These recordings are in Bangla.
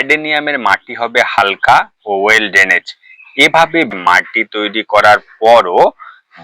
অ্যাডেনিয়ামের মাটি হবে হালকা ও ওয়েল ড্রেনেজ। এভাবে মাটি তৈরি করার পরও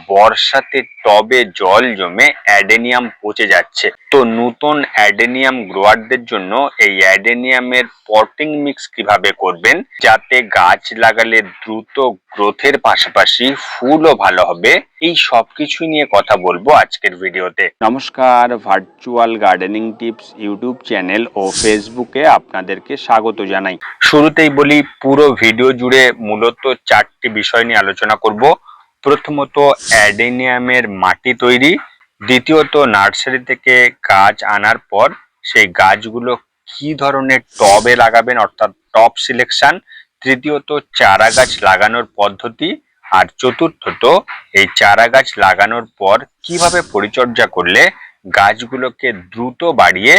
বর্ষাতে টবে জল জমে অ্যাডেনিয়াম পচে যাচ্ছে। তো নতুন অ্যাডেনিয়াম গ্রোয়ারদের জন্য এই অ্যাডেনিয়ামের পটিং মিক্স কীভাবে করবেন? যাতে গাছ লাগালে দ্রুত গ্রোথের পাশাপাশি ফুলও ভালো হবে। এই সবকিছু নিয়ে কথা বলব আজকের ভিডিওতে। নমস্কার virtual gardening tips YouTube channel ও ফেসবুকে আপনাদেরকে স্বাগত জানাই। শুরুতেই বলি, পুরো ভিডিও জুড়ে মূলত চারটি বিষয় নিয়ে আলোচনা করব। প্রথমত অ্যাডেনিয়ামের মাটি তৈরি, দ্বিতীয়ত নার্সারি থেকে গাছ আনার পর সেই গাছগুলো কি ধরনের টবে লাগাবেন, অর্থাৎ টপ সিলেকশন, তৃতীয়ত চারা গাছ লাগানোর পদ্ধতি, আর চতুর্থত এই চারা গাছ লাগানোর পর কীভাবে পরিচর্যা করলে গাছগুলোকে দ্রুত বাড়িয়ে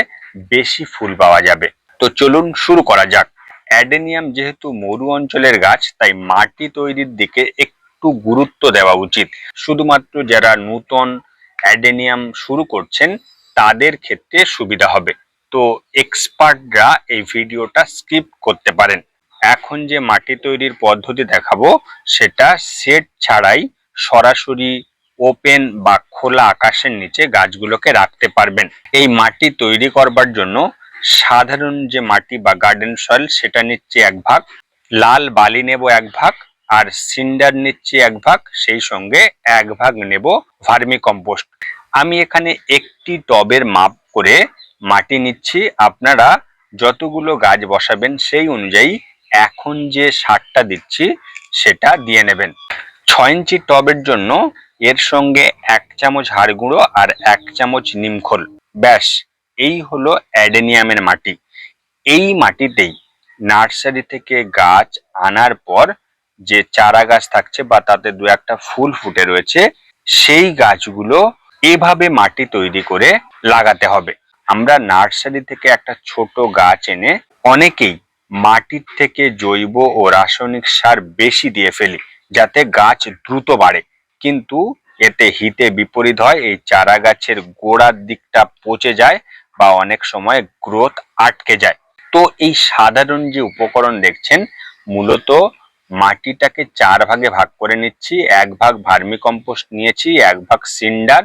বেশি ফুল পাওয়া যাবে। তো চলুন শুরু করা যাক। অ্যাডেনিয়াম যেহেতু মরু অঞ্চলের গাছ, তাই মাটি তৈরির দিকে একটু গুরুত্ব দেওয়া উচিত। শুধুমাত্র যারা নূতন অ্যাডেনিয়াম শুরু করছেন, তাদের ক্ষেত্রে সুবিধা হবে। তো এক্সপার্টরা এই ভিডিওটা স্কিপ করতে পারেন। এখন যে মাটি তৈরির পদ্ধতি দেখাবো, সেটা সেট ছাড়াই সরাসরি ওপেন বা খোলা আকাশের নিচে গাছগুলোকে রাখতে পারবেন। এই মাটি তৈরি করবার জন্য সাধারণ যে মাটি বা গার্ডেন সয়েল, সেটা নিচ্ছে এক ভাগ, লাল বালি নেব এক ভাগ আর সিন্ডার নিচ্ছি এক ভাগ, সেই সঙ্গে এক ভাগ নেব ভার্মি কম্পোস্ট আমি এখানে একটি টবের মাপ করে মাটি নিচ্ছি। আপনারা যতগুলো গাছ বসাবেন সেই অনুযায়ী এখন যে সারটা দিচ্ছি, সেটা দিয়ে নেবেন। ছয় ইঞ্চি টবের জন্য এর সঙ্গে এক চামচ হাড় গুঁড়ো আর এক চামচ নিমখোল ব্যাস, এই হলো অ্যাডেনিয়ামের মাটি। এই মাটিতেই নার্সারি থেকে গাছ আনার পর যে চারা গাছ থাকছে বা তাতে দু একটা ফুল ফুটে রয়েছে, সেই গাছগুলো এভাবে মাটি তৈরি করে লাগাতে হবে। আমরা নার্সারি থেকে একটা ছোট গাছ এনে অনেকেই মাটির থেকে জৈব ও রাসায়নিক সার বেশি দিয়ে ফেলি, যাতে গাছ দ্রুত বাড়ে। কিন্তু এতে হিতে বিপরীত হয়, এই চারা গাছের গোড়ার দিকটা পচে যায় বা অনেক সময় গ্রোথ আটকে যায়। তো এই সাধারণ যে উপকরণ দেখছেন, মূলত মাটিটাকে চার ভাগে ভাগ করে নিচ্ছি। এক ভাগ ভার্মি কম্পোস্ট নিয়েছি, এক ভাগ সিন্ডার,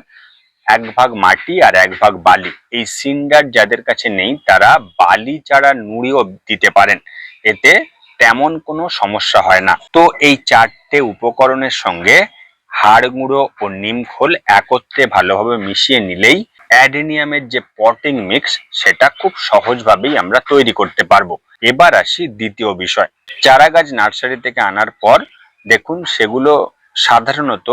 এক ভাগ মাটি আর এক ভাগ বালি। এই সিন্ডার যাদের কাছে নেই, তারা বালি চারা নুড়িও দিতে পারেন। এতে তেমন কোনো সমস্যা হয় না। তো এই চারটে উপকরণের সঙ্গে হাড় গুঁড়ো ও নিমখোল একত্রে ভালোভাবে মিশিয়ে নিলেই অ্যাডেনিয়ামের যে পটিং মিক্স, সেটা খুব সহজভাবেই আমরা তৈরি করতে পারব। এবার আসি দ্বিতীয় বিষয়। চারা গাছ নার্সারি থেকে আনার পর, দেখুন সেগুলো সাধারণত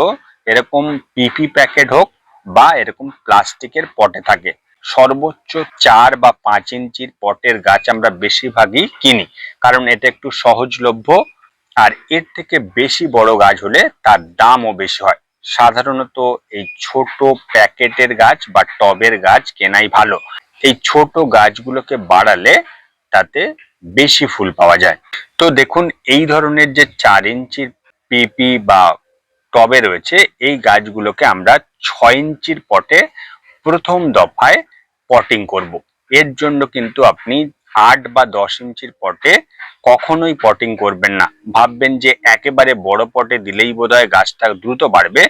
এরকম পিপি প্যাকেট হোক বা এরকম প্লাস্টিকের পটে থাকে। সর্বোচ্চ চার বা পাঁচ ইঞ্চির পটের গাছ আমরা বেশিরভাগই কিনি, কারণ এটা একটু সহজলভ্য, আর এর থেকে বেশি বড় গাছ হলে তার দামও বেশি হয়। সাধারণত এই ছোট প্যাকেটের গাছ বা টবের গাছ কেনাই ভালো এই ছোট গাছগুলোকে বাড়ালে তাতে বেশি ফুল পাওয়া যায় তো দেখুন, এই ধরনের যে চার ইঞ্চির পিপি বা টবে রয়েছে, এই গাছগুলোকে আমরা ছয় ইঞ্চির পটে প্রথম দফায় পটিং করব। এর জন্য কিন্তু আপনি আট বা দশ ইঞ্চির পটে কখনোই পটিং করবেন না। ভাববেন যে একেবারে বড় পটে দিলেই বোধহয় গাছটা দ্রুত বাড়বে,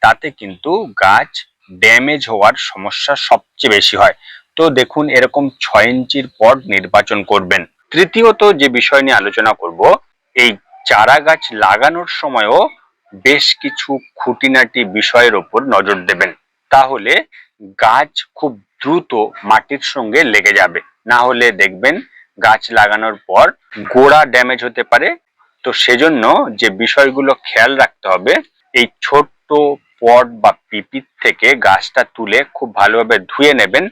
তাতে কিন্তু গাছ ড্যামেজ হওয়ার সমস্যা সবচেয়ে বেশি হয়। তো দেখুন, এরকম ছয় ইঞ্চির পট নির্বাচন করবেন। তৃতীয়ত যে বিষয় নিয়ে আলোচনা করব, এই চারা গাছ লাগানোর সময়ও বেশ কিছু খুঁটিনাটি বিষয়ের ওপর নজর দেবেন। তাহলে গাছ খুব দ্রুত মাটির সঙ্গে লেগে যাবে। না হলে দেখবেন গাছ লাগানোর পর গোড়া ড্যামেজ হতে পারে। তো সেজন্য যে বিষয়গুলো খেয়াল রাখতে হবে, এই ছোট্ট পট বা পিপির থেকে গাছটা তুলে খুব ভালোভাবে ধুয়ে নেবেন।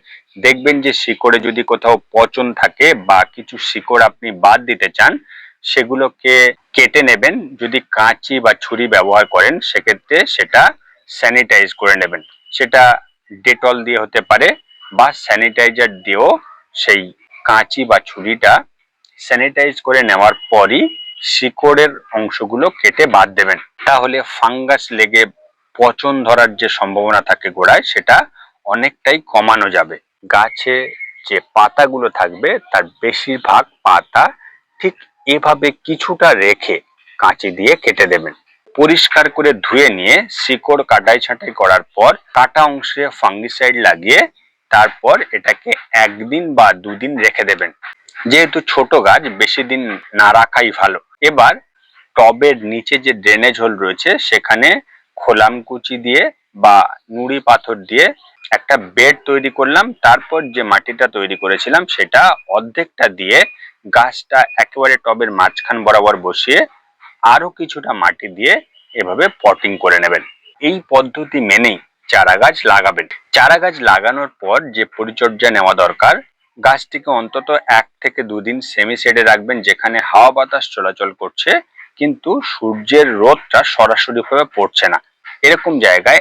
দেখবেন যে শিকড়ে যদি কোথাও পচন থাকে বা কিছু শিকড় আপনি বাদ দিতে চান, সেগুলোকে কেটে নেবেন। যদি কাঁচি বা ছুরি ব্যবহার করেন, সেক্ষেত্রে সেটা স্যানিটাইজ করে নেবেন। সেটা ডেটল দিয়ে হতে পারে বা স্যানিটাইজার দিয়েও সেই কাঁচি বা ছুরিটা স্যানিটাইজ করে নেওয়ার পরই শিকড়ের অংশগুলো কেটে বাদ দেবেন। তাহলে ফাঙ্গাস লেগে পচন ধরার যে সম্ভাবনা থাকে গোড়ায়, সেটা অনেকটাই কমানো যাবে। গাছে যে পাতাগুলো থাকবে, তার বেশিরভাগ পাতা ঠিক এভাবে কিছুটা রেখে কাঁচি দিয়ে কেটে দেবেন। পরিষ্কার করে ধুয়ে নিয়ে শিকড় কাটাই ছাঁটাই করার পর কাটা অংশে ফাঙ্গিসাইড লাগিয়ে তারপর এটাকে একদিন বা দুদিন রেখে দেবেন। যেহেতু ছোট গাছ, বেশি দিন না রাখাই ভালো। এবার টবের নিচে যে ড্রেনেজ হোল রয়েছে, সেখানে খোলামকুচি দিয়ে বা নুড়ি পাথর দিয়ে একটা বেড তৈরি করলাম। তারপর যে মাটিটা তৈরি করেছিলাম, সেটা অর্ধেকটা দিয়ে গাছটা একেবারে টবের মাঝখান বরাবর বসিয়ে আরও কিছুটা মাটি দিয়ে এভাবে পটিং করে নেবেন। এই পদ্ধতি মেনেই চারা গাছ লাগাবেন। চারা গাছ লাগানোর পর যে পরিচর্যা নেওয়া দরকার, গাছটিকে অন্তত এক থেকে দুদিন সেমি শেডে রাখবেন, যেখানে হাওয়া বাতাস চলাচল করছে, কিন্তু সূর্যের রোদটা সরাসরি ভাবে পড়ছে না। এরকম জায়গায়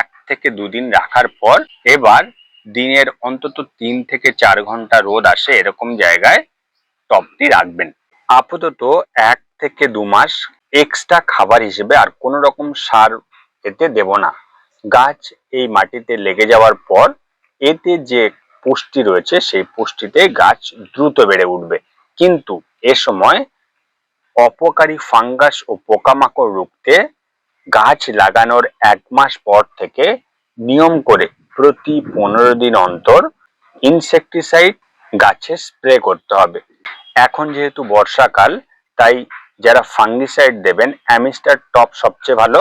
এক থেকে দুদিন রাখার পর এবার দিনের অন্তত তিন থেকে চার ঘণ্টা রোদ আসে, এরকম জায়গায় টবটি রাখবেন। আপাতত এক থেকে দু মাস এক্সট্রা খাবার হিসেবে আর কোনো রকম সার এতে দেব না। গাছ এই মাটিতে লেগে যাওয়ার পর এতে যে পুষ্টি রয়েছে, সেই পুষ্টিতে গাছ দ্রুত বেড়ে উঠবে। কিন্তু এ সময় অপকারী ফাঙ্গাস ও পোকামাকড় রুখতে গাছ লাগানোর এক মাস পর থেকে নিয়ম করে প্রতি পনেরো দিন অন্তর ইনসেকটিসাইড গাছে স্প্রে করতে হবে। এখন যেহেতু বর্ষাকাল, তাই যারা ফাঙ্গিসাইড দেবেন, অ্যামিস্টার টপ সবচেয়ে ভালো।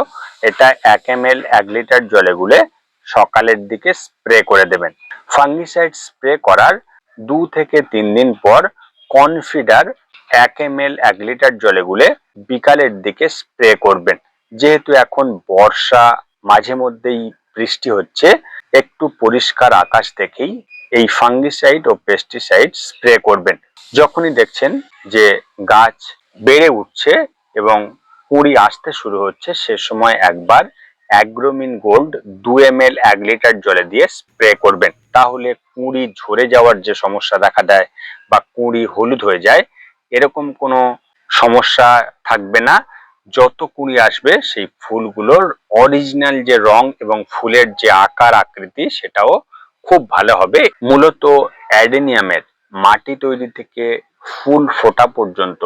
এটা এক এম এল এক লিটার জলে গুলে সকালের দিকে স্প্রে করে দেবেন। ফাঙ্গিসাইড স্প্রে করার দু থেকে তিন দিন পর কনফিডার এক এম এল এক লিটার জলে গুলে বিকালের দিকে স্প্রে করবেন। যেহেতু এখন বর্ষা, মাঝে মধ্যেই বৃষ্টি হচ্ছে, একটু পরিষ্কার আকাশ দেখেই এই ফাঙ্গিসাইড ও পেস্টিসাইড স্প্রে করবেন। যখনই দেখছেন যে গাছ বেড়ে উঠছে এবং কুঁড়ি আসতে শুরু হচ্ছে। সে সময় একবার অ্যাগ্রোমিন গোল্ড দু এম এল এক লিটার জলে দিয়ে স্প্রে করবেন। তাহলে কুঁড়ি ঝরে যাওয়ার যে সমস্যা দেখা দেয় বা কুঁড়ি হলুদ হয়ে যায়, এরকম কোনো সমস্যা থাকবে না। যত কুঁড়ি আসবে, সেই ফুলগুলোর অরিজিনাল যে রং এবং ফুলের যে আকার আকৃতি, সেটাও খুব ভালো হবে। মূলত অ্যাডেনিয়ামের মাটি তৈরি থেকে ফুল ফোটা পর্যন্ত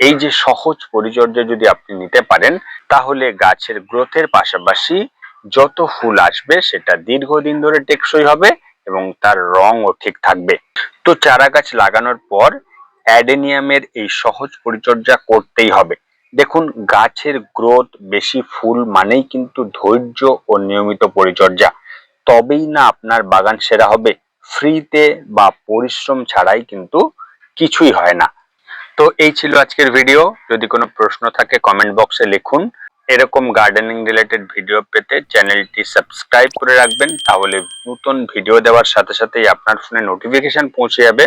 এই যে সহজ পরিচর্যা যদি আপনি নিতে পারেন, তাহলে গাছের গ্রোথের পাশাপাশি যত ফুল আসবে সেটা দীর্ঘদিন ধরে টেকসই হবে এবং তার রঙও ঠিক থাকবে। তো চারা গাছ লাগানোর পর অ্যাডেনিয়ামের এই সহজ পরিচর্যা করতেই হবে। দেখুন, গাছের গ্রোথ বেশি ফুল মানেই কিন্তু ধৈর্য ও নিয়মিত পরিচর্যা। তবেই না আপনার বাগান সেরা হবে। ফ্রিতে বা পরিশ্রম ছাড়াই কিন্তু কিছুই হয় না। তো এই ছিল আজকের ভিডিও যদি কোনো প্রশ্ন থাকে কমেন্ট বক্সে লিখুন। এরকম গার্ডেনিং রিলেটেড ভিডিও পেতে চ্যানেলটি সাবস্ক্রাইব করে রাখবেন, তাহলে নতুন ভিডিও দেওয়ার সাথে সাথেই আপনার ফোনে নোটিফিকেশন পৌঁছে যাবে।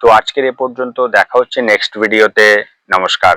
তো আজকের এ পর্যন্ত দেখা হচ্ছে নেক্সট ভিডিওতে নমস্কার।